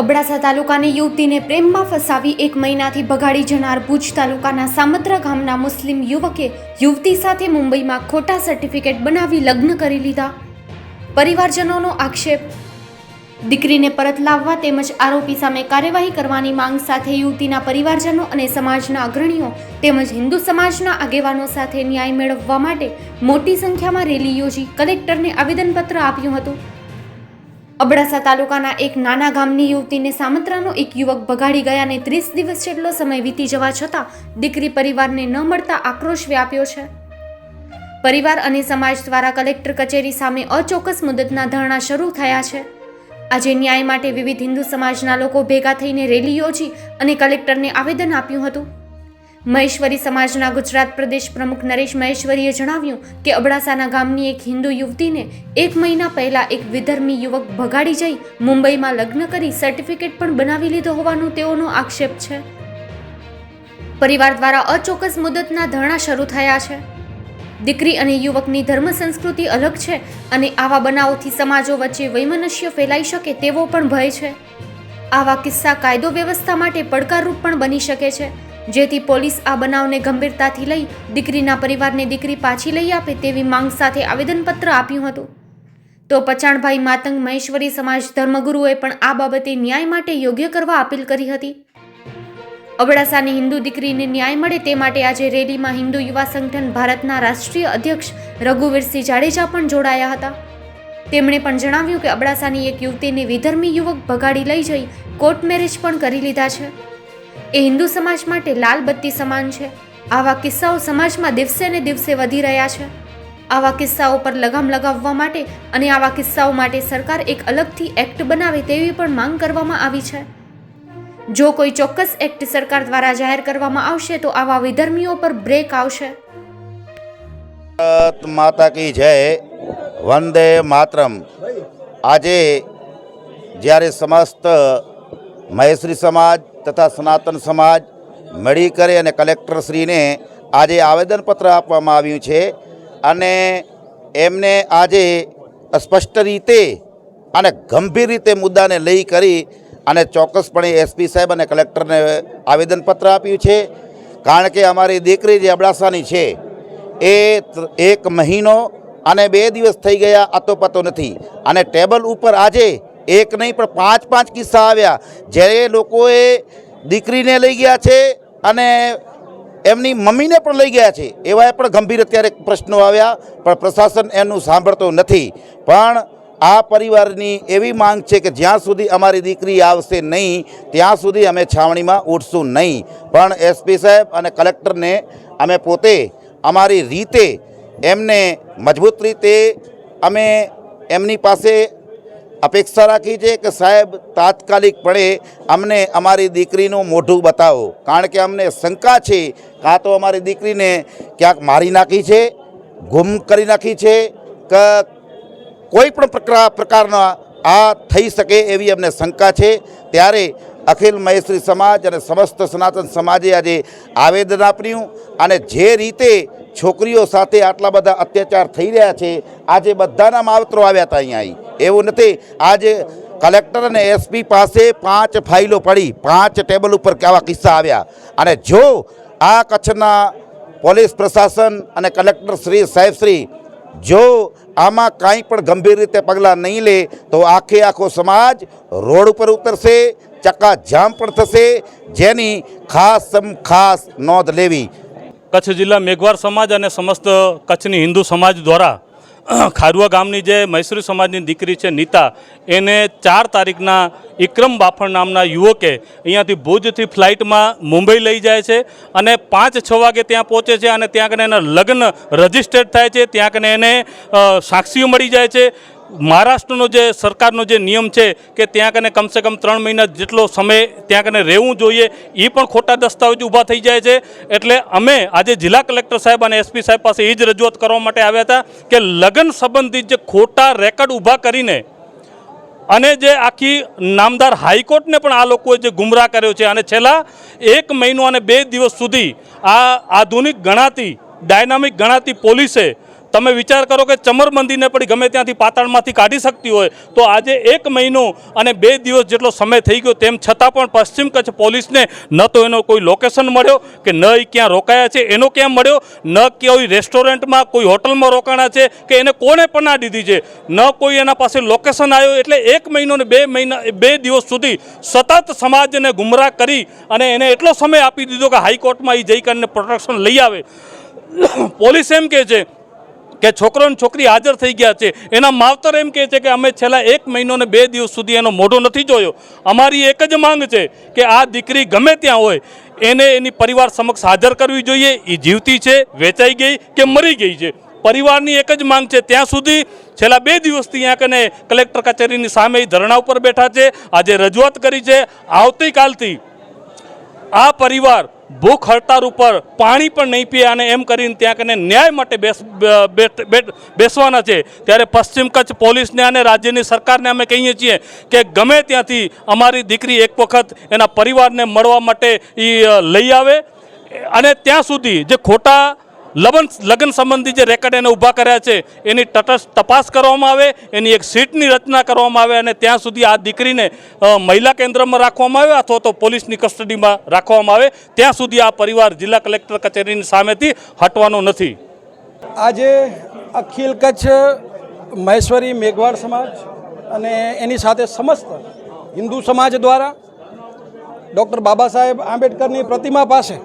અબડાસા તાલુકાની યુવતીને પ્રેમમાં ફસાવી એક મહિનાથી ભગાડી જનાર ભુજ તાલુકાના સામત્રા ગામના મુસ્લિમ યુવકે યુવતી સાથે મુંબઈમાં ખોટા સર્ટિફિકેટ બનાવી લગ્ન કરી લીધા. પરિવારજનોનો આક્ષેપ, દીકરીને પરત લાવવા તેમજ આરોપી સામે કાર્યવાહી કરવાની માંગ સાથે યુવતીના પરિવારજનો અને સમાજના અગ્રણીઓ તેમજ હિન્દુ સમાજના આગેવાનો સાથે ન્યાય મેળવવા માટે મોટી સંખ્યામાં રેલી યોજી કલેક્ટરને આવેદનપત્ર આપ્યું હતું. અબડાસા તાલુકાના એક નાના ગામની યુવતીને સામત્રાનો એક યુવક ભગાડી ગયા અને ત્રીસ દિવસ જેટલો સમય વીતી જવા છતાં દીકરી પરિવારને ન મળતા આક્રોશ વ્યાપ્યો છે. પરિવાર અને સમાજ દ્વારા કલેક્ટર કચેરી સામે અચોક્કસ મુદતના ધરણા શરૂ થયા છે. આજે ન્યાય માટે વિવિધ હિન્દુ સમાજના લોકો ભેગા થઈને રેલી યોજી અને કલેક્ટરને આવેદન આપ્યું હતું. મહેશ્વરી સમાજના ગુજરાત પ્રદેશ પ્રમુખ નરેશ મહેશ્વરીએ જણાવ્યું કે અબડાસાના ગામની એક હિન્દુ યુવતીને એક મહિના પહેલા એક વિધર્મી યુવક ભગાડી જઈ મુંબઈમાં લગ્ન કરી સર્ટિફિકેટ પણ બનાવી લીધો હોવાનું તેઓનો આક્ષેપ છે. પરિવાર દ્વારા અચોક્કસ મુદતના ધરણા શરૂ થયા છે. દીકરી અને યુવકની ધર્મ સંસ્કૃતિ અલગ છે અને આવા બનાવોથી સમાજો વચ્ચે વૈમનસ્ય ફેલાઈ શકે તેવો પણ ભય છે. આવા કિસ્સા કાયદો વ્યવસ્થા માટે પડકારરૂપ પણ બની શકે છે. જેથી પોલીસ આ બનાવને ગંભીરતાથી લઈ દીકરીના પરિવારને દીકરી પાછી લઈ આપે તેવી માંગ સાથે આવેદનપત્ર આપ્યું હતું. તો પચાણભાઈ માતંગ મહેશ્વરી સમાજ ધર્મગુરુએ પણ આ બાબતે ન્યાય માટે યોગ્ય કરવા અપીલ કરી હતી. અબડાસાની હિન્દુ દીકરીને ન્યાય મળે તે માટે આજે રેલીમાં હિન્દુ યુવા સંગઠન ભારતના રાષ્ટ્રીય અધ્યક્ષ રઘુવીરસિંહ જાડેજા પણ જોડાયા હતા. તેમણે પણ જણાવ્યું કે અબડાસાની એક યુવતીને વિધર્મી યુવક ભગાડી લઈ જઈ કોર્ટ મેરેજ પણ કરી લીધા છે. એ હિન્દુ સમાજ માટે લાલ બત્તી સમાન છે. આવા કિસ્સાઓ સમાજમાં દિવસે ને દિવસે વધી રહ્યા છે. આવા કિસ્સાઓ પર લગામ લગાવવા માટે અને આવા કિસ્સાઓ માટે સરકાર એક અલગથી એક્ટ બનાવે તેવી પણ માંગ કરવામાં આવી છે. જો કોઈ ચોક્કસ એક્ટ સરકાર દ્વારા જાહેર કરવામાં આવશે તો આવા વિધર્મીઓ પર બ્રેક આવશે. માતા કી જય, વંદે માતરમ. આજે જ્યારે સમસ્ત મહેશ્રી સમાજ તથા સનાતન સમાજ મળી કરે અને કલેક્ટરશ્રીને આજે આવેદનપત્ર આપવામાં આવ્યું છે અને એમને આજે સ્પષ્ટ રીતે અને ગંભીર રીતે મુદ્દાને લઈ કરી અને ચોક્કસપણે એસપી સાહેબ અને કલેક્ટરને આવેદનપત્ર આપ્યું છે. કારણ કે અમારી દીકરી જે અબડાસાની છે એ એક મહિનો અને બે દિવસ થઈ ગયા આતોપાતો નથી. અને ટેબલ ઉપર આજે એક નહીં, પણ પાંચ પાંચ કિસ્સા આવ્યા. જ્યારે લોકોએ દીકરીને લઈ ગયા છે અને એમની મમ્મીને પણ લઈ ગયા છે, એવા પણ ગંભીર અત્યારે પ્રશ્નો આવ્યા, પણ પ્રશાસન એનું સાંભળતું નથી. પણ આ પરિવારની એવી માંગ છે કે જ્યાં સુધી અમારી દીકરી આવશે નહીં, ત્યાં સુધી અમે છાવણીમાં ઉઠશું નહીં. પણ એસપી સાહેબ અને કલેક્ટરને અમે પોતે અમારી રીતે એમને મજબૂત રીતે અમે એમની પાસે અપેક્ષા રાખી છે કે સાહેબ તાત્કાલિકપણે અમને અમારી દીકરીનું મોઢું બતાવો. કારણ કે અમને શંકા છે, કાં તો અમારી દીકરીને ક્યાંક મારી નાખી છે, ગુમ કરી નાખી છે, કે કોઈ પણ પ્રકાર, પ્રકારના આ થઈ શકે એવી અમને શંકા છે. ત્યારે અખિલ મહેશ્રી સમાજ અને સમસ્ત સનાતન સમાજે આજે આવેદન આપ્યું અને જે રીતે છોકરીઓ સાથે આટલા બધા અત્યાચાર થઈ રહ્યા છે. આજે બધાના માવતરો આવ્યા હતા અહીંયા એવું નથી. આજે કલેક્ટર અને એસપી પાસે પાંચ ફાઇલો પડી. પાંચ ટેબલ ઉપર આવા કિસ્સા આવ્યા. અને જો આ કચ્છના પોલીસ પ્રશાસન અને કલેક્ટર શ્રી સાહેબશ્રી જો આમાં કાંઈ પણ ગંભીર રીતે પગલાં નહીં લે, તો આખે આખો સમાજ રોડ ઉપર ઉતરશે, ચક્કાજામ પણ થશે. જેની ખાસ ખાસ નોંધ લેવી. કચ્છ જિલ્લા મેઘવાર સમાજ અને સમસ્ત કચ્છની હિન્દુ સમાજ દ્વારા ખારુઆ ગામની જે મૈસૂરી સમાજની દીકરી છે નીતા, એને ચાર તારીખના ઇક્રમ બાફણ નામના યુવકે અહીંયાથી ભુજથી ફ્લાઇટમાં મુંબઈ લઈ જાય છે અને પાંચ છ વાગે ત્યાં પહોંચે છે અને ત્યાં કને એના લગ્ન રજિસ્ટર્ડ થાય છે, ત્યાં કને એને સાક્ષીઓ મળી જાય છે. મહારાષ્ટ્રનો જે સરકારનો જે નિયમ છે કે ત્યાં કને કમસે કમ ત્રણ મહિના જેટલો સમય ત્યાં કને રહેવું જોઈએ એ પણ ખોટા દસ્તાવેજ ઊભા થઈ જાય છે. એટલે અમે આજે જિલ્લા કલેક્ટર સાહેબ અને એસપી સાહેબ પાસે એ જ રજૂઆત કરવા માટે આવ્યા હતા કે લગ્ન સંબંધિત જે ખોટા રેકર્ડ ઊભા કરીને અને જે આખી નામદાર હાઈકોર્ટને પણ આ લોકોએ જે ગુમરાહ કર્યો છે. અને છેલ્લા એક મહિનો અને બે દિવસ સુધી આ આધુનિક ગણાતી, ડાયનામિક ગણાતી પોલીસે તમે વિચાર કરો કે ચમરબંધીને પણ ગમે ત્યાંથી પાતાળમાંથી કાઢી શકતી હોય, તો આજે એક મહિનો અને બે દિવસ જેટલો સમય થઈ ગયો તેમ છતાં પણ પશ્ચિમ કચ્છ પોલીસને ન તો એનો કોઈ લોકેશન મળ્યો કે ન એ ક્યાં રોકાયા છે, એનો ક્યાં મળ્યો? ન કોઈ રેસ્ટોરન્ટમાં, કોઈ હોટલમાં રોકાણા છે કે એને કોણે પના દીધી છે? ન કોઈ એના પાસે લોકેશન આવ્યો એટલે એક મહિનો ને બે મહિના, બે દિવસ સુધી સતત સમાજને ગુમરાહ કરી અને એને એટલો સમય આપી દીધો કે હાઈકોર્ટમાં એ જઈ કરીને પ્રોટેક્શન લઈ આવે. પોલીસ એમ કહે છે કે છોકરો અને છોકરી હાજર થઈ ગયા છે. એના માવતર એમ કહે છે કે અમે છેલ્લા એક મહિનો ને બે દિવસ સુધી એનો મોઢો નથી જોયો. અમારી એક જ માંગ છે કે આ દીકરી ગમે ત્યાં હોય, એને એની પરિવાર સમક્ષ હાજર કરવી જોઈએ. એ જીવતી છે, વેચાઈ ગઈ કે મરી ગઈ છે. પરિવારની એક જ માંગ છે. ત્યાં સુધી છેલ્લા બે દિવસથી અહીંયા કને કલેક્ટર કચેરીની સામે ધરણા ઉપર બેઠા છે. આજે રજૂઆત કરી છે. આવતીકાલથી આ પરિવાર ભૂખ હડતાળ ઉપર પાણી પણ નહીં પીએ અને એમ કરીને ત્યાં કને ન્યાય માટે બેસવાના છે. ત્યારે પશ્ચિમ કચ્છ પોલીસને અને રાજ્યની સરકારને અમે કહીએ છીએ કે ગમે ત્યાંથી અમારી દીકરી એક વખત એના પરિવારને મળવા માટે એ લઈ આવે. અને ત્યાં સુધી જે ખોટા લગ્ન લગ્ન સંબંધી જે રેકર્ડ એને ઊભા કર્યા છે, એની તટસ્થ તપાસ કરવામાં આવે, એની એક સીટની રચના કરવામાં આવે અને ત્યાં સુધી આ દીકરીને મહિલા કેન્દ્રમાં રાખવામાં આવે અથવા તો પોલીસની કસ્ટડીમાં રાખવામાં આવે, ત્યાં સુધી આ પરિવાર જિલ્લા કલેક્ટર કચેરીની સામેથી હટવાનો નથી. આજે અખિલ કચ્છ મહેશ્વરી મેઘવાડ સમાજ અને એની સાથે સમસ્ત હિન્દુ સમાજ દ્વારા ડૉક્ટર બાબા સાહેબ આંબેડકરની પ્રતિમા પાસે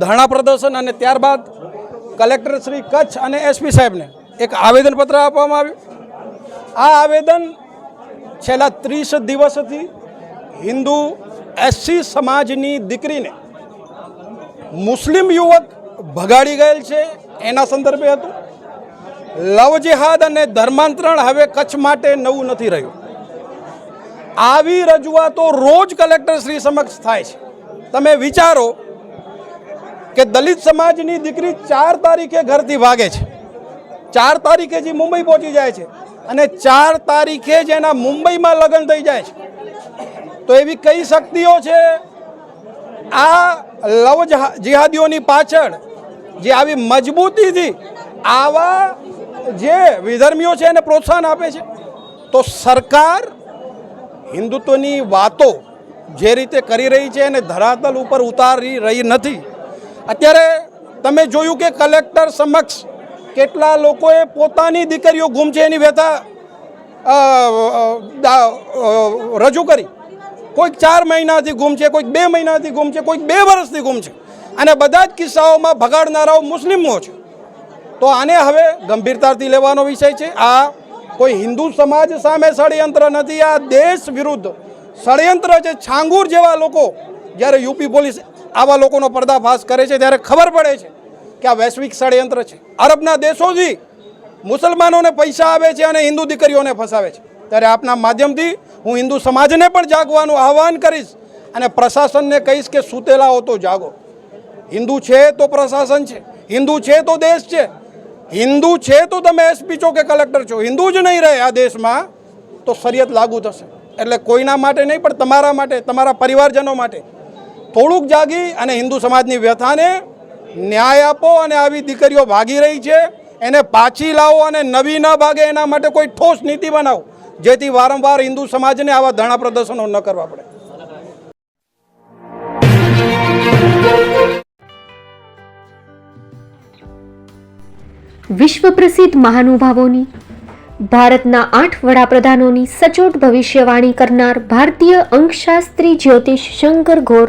ધરણા પ્રદર્શન અને ત્યારબાદ કલેક્ટર શ્રી કચ્છ અને એસપી સાહેબને એક આવેદનપત્ર આપવામાં આવ્યું. આ આવેદન છેલ્લા ત્રીસ દિવસથી હિન્દુ એસસી સમાજની દીકરીને મુસ્લિમ યુવક ભગાડી ગયેલ છે એના સંદર્ભે હતું. લવ જેહાદ અને ધર્માંતરણ હવે કચ્છ માટે નવું નથી રહ્યું. આવી રજૂઆતો રોજ કલેક્ટર શ્રી સમક્ષ થાય છે. તમે વિચારો કે દલિત સમાજની દીકરી ચાર તારીખે ઘરથી ભાગે છે. ચાર તારીખે જે મુંબઈ પહોંચી જાય છે અને ચાર તારીખે જ એના મુંબઈમાં લગ્ન થઈ જાય છે. તો એવી કઈ શક્તિઓ છે? આ લવ જહા- જિહાદીઓની પાછળ જે આવી મજબૂતીથી આવા જે વિધર્મીઓ છે એને પ્રોત્સાહન આપે છે. તો સરકાર હિન્દુત્વની વાતો જે રીતે કરી રહી છે એને ધરાતલ ઉપર ઉતારી રહી નથી. અત્યારે તમે જોયું કે કલેક્ટર સમક્ષ કેટલા લોકોએ પોતાની દીકરીઓ ગુમ છે એની વ્યથા રજૂ કરી. કોઈક ચાર મહિનાથી ગુમ છે, કોઈક બે મહિનાથી ગુમ છે, કોઈક બે વર્ષથી ગુમ છે. અને બધા જ કિસ્સાઓમાં ભગાડનારાઓ મુસ્લિમો છે. તો આને હવે ગંભીરતાથી લેવાનો વિષય છે. આ કોઈ હિન્દુ સમાજ સામે ષડયંત્ર નથી, આ દેશ વિરુદ્ધ ષડયંત્ર છે. છાંગુર જેવા લોકો જ્યારે યુપી પોલીસ આવા લોકોનો પર્દાફાશ કરે છે ત્યારે ખબર પડે છે કે આ વૈશ્વિક ષડયંત્ર છે. અરબના દેશોથી મુસલમાનોને પૈસા આવે છે અને હિન્દુ દીકરીઓને ફસાવે છે. ત્યારે આપના માધ્યમથી હું હિન્દુ સમાજને પણ જાગવાનું આહવાન કરીશ અને પ્રશાસનને કહીશ કે સૂતેલાઓ તો જાગો. હિન્દુ છે તો પ્રશાસન છે. હિન્દુ છે તો દેશ છે. હિન્દુ છે તો તમે એસપી છો કે કલેક્ટર છો. હિન્દુ જ નહીં રહે આ દેશમાં તો શરિયત લાગુ થશે. એટલે કોઈના માટે નહીં, પણ તમારા માટે, તમારા પરિવારજનો માટે થોડુંક જાગી અને હિન્દુ સમાજની વ્યથાને ન્યાય આપો અને આવી દીકરીઓ ભાગી રહી છે, એને પાછી લાવો અને નવી ન ભાગે એના માટે કોઈ ઠોસ નીતિ બનાવો, જેથી વારંવાર હિન્દુ સમાજને આવા ધરણા પ્રદર્શનો ન કરવા પડે. વિશ્વ પ્રસિદ્ધ મહાનુભાવોની, ભારતના આઠ વડાપ્રધાનોની સચોટ ભવિષ્યવાણી કરનાર ભારતીય અંકશાસ્ત્રી જ્યોતિષ શંકર ઘોર